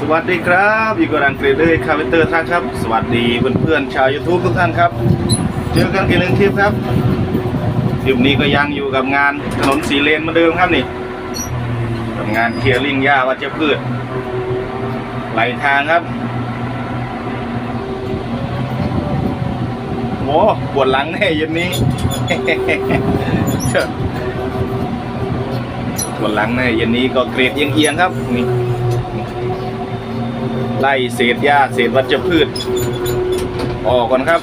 สวัสดีครับอยู่กับรังเกรดเดอร์คาเวนเตอร์ท่านครับ สวัสดีเพื่อนๆชาว YouTube ทุกท่านครับ เจอกันอีกหนึ่งคลิปครับคลิปนี้ก็ยังอยู่กับงานถนนสีเลนเหมือนเดิมครับนี่กับงานเคลียร์ลิงหญ้าวัชพืชไหลทางครับโอ้ปวดหลังแน่เย็นนี้ปวดหลังแน่เย็นนี้ก็เกรดเอียงๆครับนี่ ไล่เศษหญ้าเศษวัชพืช ออกก่อนครับ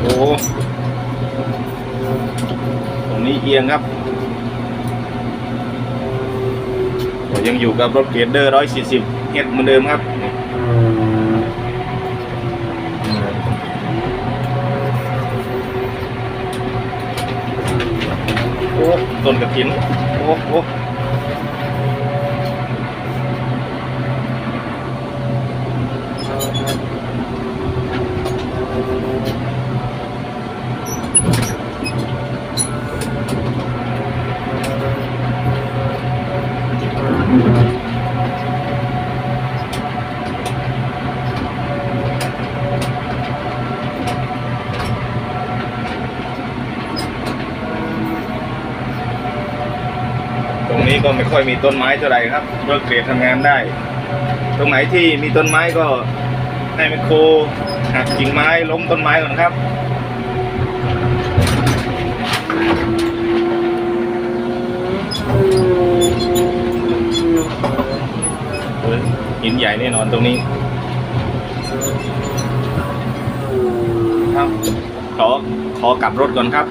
โอ้ตรงนี้เอียงครับยังอยู่กับรถเกรดเดอร์140เฮดเหมือนเดิมครับ โอ้ ต้นกระถินโอ้โหตรงนี้ ก็ไม่ค่อยมีต้นไม้เท่าไหร่ครับรถเกรดทำงานได้ ตรงไหนที่มีต้นไม้ก็ให้ไมคโครหักกิ่งไม้ล้มต้นไม้ก่อนครับหินใหญ่แน่นอนตรงนี้ครับขอขอกลับรถก่อนครับ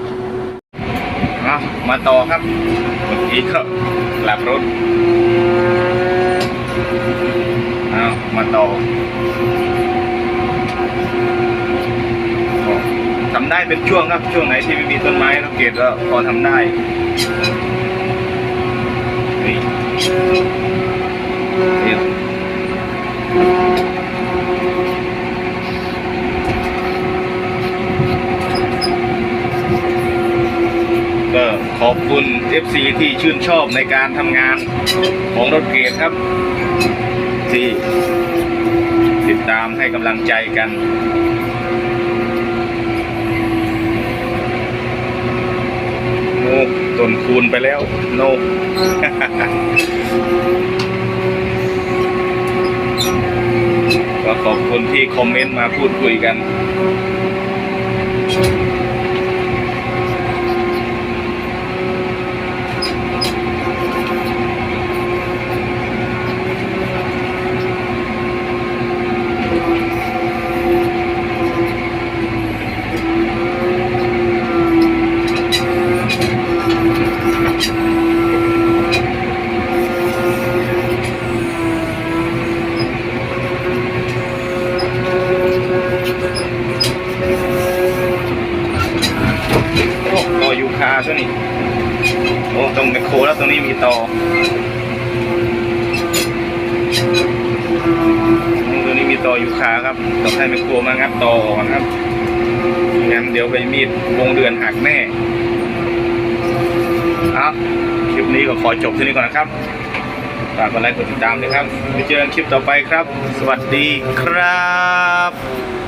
เอามาต่อครับเมื่อกี้ก็กลับรถเอามาต่อทำได้เป็นช่วงครับช่วงไหนที่ไม่มีต้นไม้เราเกตก็พอทำได้นี่นี่ ก็ ขอบคุณ FC ที่ชื่นชอบในการทำงานของรถเกรดครับ ที่ติดตามให้กำลังใจกัน โอ้ต้นคูณไปแล้ว โน ก็ขอบคุณที่คอมเมนต์มาพูดคุยกันาซะนี่โอ้ตรงแมคโครแล้วตรงนี้มีต่อตรงนี้มีต่อยูคาครับต้องให้แมคโคมางัดต่อออนะครับงั้นเดี๋ยวไปมีดวงเดือนหักแน่เอาคลิปนี้ก็ขอจบที่นี้ก่อนนะครับฝากกดไลค์กดติดตามด้วยครับไปเจอกันคลิปต่อไปครับ สวัสดีครับ